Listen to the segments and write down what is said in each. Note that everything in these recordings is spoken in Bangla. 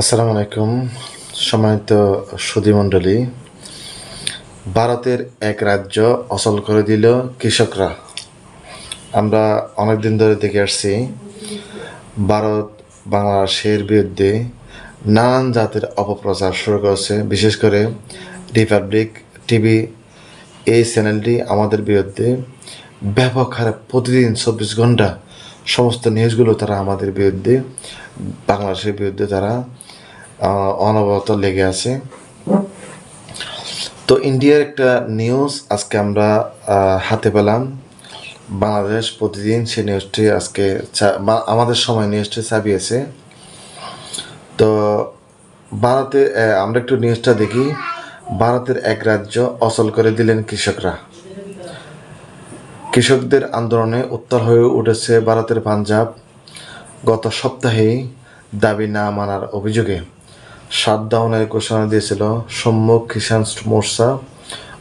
আসসালামু আলাইকুম। সম্মানিত সুধীমণ্ডলী, ভারতের এক রাজ্য অচল করে দিল কৃষকরা। আমরা অনেক দিন ধরে দেখে আসছি, ভারত বাংলাদেশের বিরুদ্ধে নানান জাতের অপপ্রচার শুরু করেছে। বিশেষ করে রিপাবলিক টিভি, এই চ্যানেলটি আমাদের বিরুদ্ধে ব্যাপক হারে প্রতিদিন চব্বিশ ঘণ্টা সমস্ত নিউজগুলো তারা আমাদের বিরুদ্ধে, বাংলাদেশের বিরুদ্ধে তারা অনবরত লেগে আছে। তো ইন্ডিয়ার একটা নিউজ আজকে আমরা হাতে পেলাম। বাংলাদেশ প্রতিদিন সে নিউজটি আজকে আমাদের সময় নিউজটি ছাপিয়েছে। তো ভারতে আমরা একটু নিউজটা দেখি। ভারতের এক রাজ্য অচল করে দিলেন কৃষকরা। কৃষকদের আন্দোলনে উত্তর হয়ে উঠেছে ভারতের পাঞ্জাব। গত সপ্তাহেই দাবি না মানার অভিযোগে শাটডাউনের ঘোষণা দিয়েছিল সম্মুখ কিষাণ মোর্চা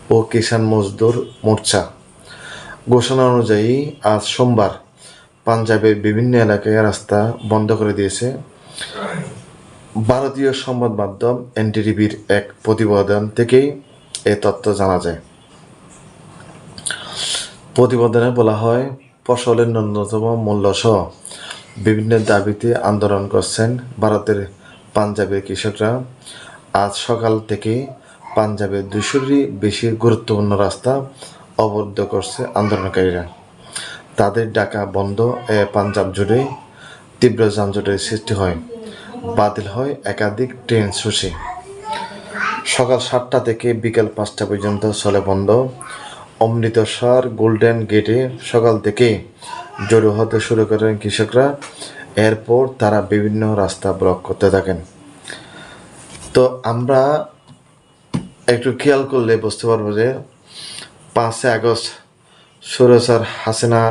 ও কিষাণ মজদুর মোর্চা। ঘোষণা অনুযায়ী আজ সোমবার পাঞ্জাবের বিভিন্ন এলাকায় রাস্তা বন্ধ করে দিয়েছে। ভারতীয় সংবাদ মাধ্যম এনডিটিভির এক প্রতিবেদন থেকেই এ তথ্য জানা যায়। প্রতিবেদনে বলা হয়, ফসলের ন্যূনতম মূল্য সহ বিভিন্ন দাবিতে আন্দোলন করছেন ভারতের পাঞ্জাবের কৃষকরা। আজ সকাল থেকে পাঞ্জাবের দুশোরই বেশি গুরুত্বপূর্ণ রাস্তা অবরুদ্ধ করছে আন্দোলনকারীরা। তাদের ডাকা বন্ধ পাঞ্জাব জুড়ে তীব্র যানজটের সৃষ্টি হয়, বাতিল হয় একাধিক ট্রেন সূচি সকাল সাতটা থেকে বিকেল পাঁচটা পর্যন্ত চলে বন্ধ। অমৃতসর গোল্ডেন গেটে সকাল থেকে জড়ো হতে শুরু করেন কৃষকরা। এরপর তারা বিভিন্ন রাস্তা ব্লক করতে থাকেন। তো আমরা একটু খেয়াল করলে বুঝতে পারব যে পাঁচই আগস্ট সুরেসার হাসিনা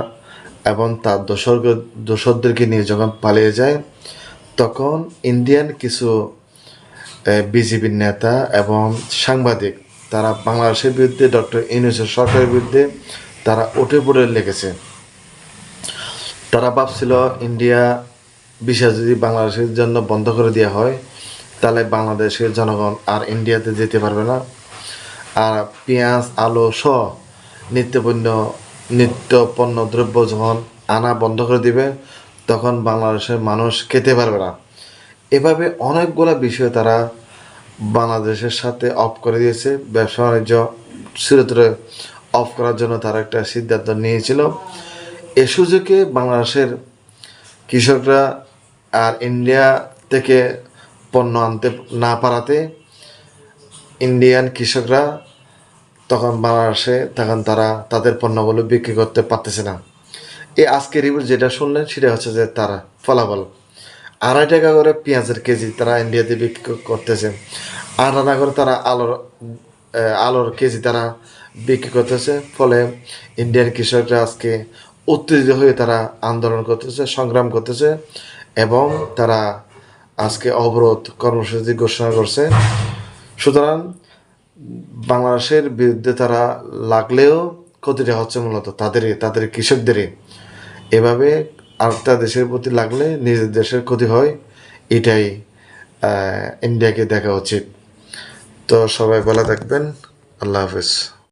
এবং তার দোসর দোসরদেরকে নিয়ে যখন পালিয়ে যায়, তখন ইন্ডিয়ান কিছু বিজেপির নেতা এবং সাংবাদিক তারা বাংলাদেশের বিরুদ্ধে, ডক্টর ইউনুসের সরকারের বিরুদ্ধে তারা উঠে পড়ে লেগেছে। তারা ভাবছিল ইন্ডিয়া ভিসা যদি বাংলাদেশের জন্য বন্ধ করে দেওয়া হয়, তাহলে বাংলাদেশের জনগণ আর ইন্ডিয়াতে যেতে পারবে না। আর পেঁয়াজ, আলু সহ নিত্যপণ্য নিত্য পণ্য দ্রব্য যখন আনা বন্ধ করে দিবে, তখন বাংলাদেশের মানুষ খেতে পারবে না। এভাবে অনেকগুলো বিষয় তারা বাংলাদেশের সাথে অফ করে দিয়েছে। ব্যবসা বাণিজ্য চিরতরে অফ করার জন্য তারা একটা সিদ্ধান্ত নিয়েছিল। এ সুযোগে বাংলাদেশের কৃষকরা আর ইন্ডিয়া থেকে পণ্য আনতে না পারাতে ইন্ডিয়ান কৃষকরা তখন বাংলাদেশে তখন তারা তাদের পণ্যগুলো বিক্রি করতে পারতেছে না। এই আজকের রিভিউ যেটা শুনলেন সেটা হচ্ছে যে তারা ফলাফল। আড়াই টাকা করে পেঁয়াজের কেজি তারা ইন্ডিয়াতে বিক্রি করতেছে। আট আনা করে তারা আলোর আলোর কেজি তারা বিক্রি করতেছে। ফলে ইন্ডিয়ান কৃষকরা আজকে উত্তেজিত হয়ে তারা আন্দোলন করতেছে, সংগ্রাম করতেছে এবং তারা আজকে অবরোধ কর্মসূচি ঘোষণা করছে। সুতরাং বাংলাদেশের বিরুদ্ধে তারা লাগলেও ক্ষতিটা হচ্ছে মূলত তাদেরই, তাদের কৃষকদেরই। এভাবে আরেকটা দেশের প্রতি লাগলে নিজের দেশের ক্ষতি হয়, এটাই ইন্ডিয়াকে দেখা উচিত। তো সবাই ভালো থাকবেন, আল্লাহ হাফিজ।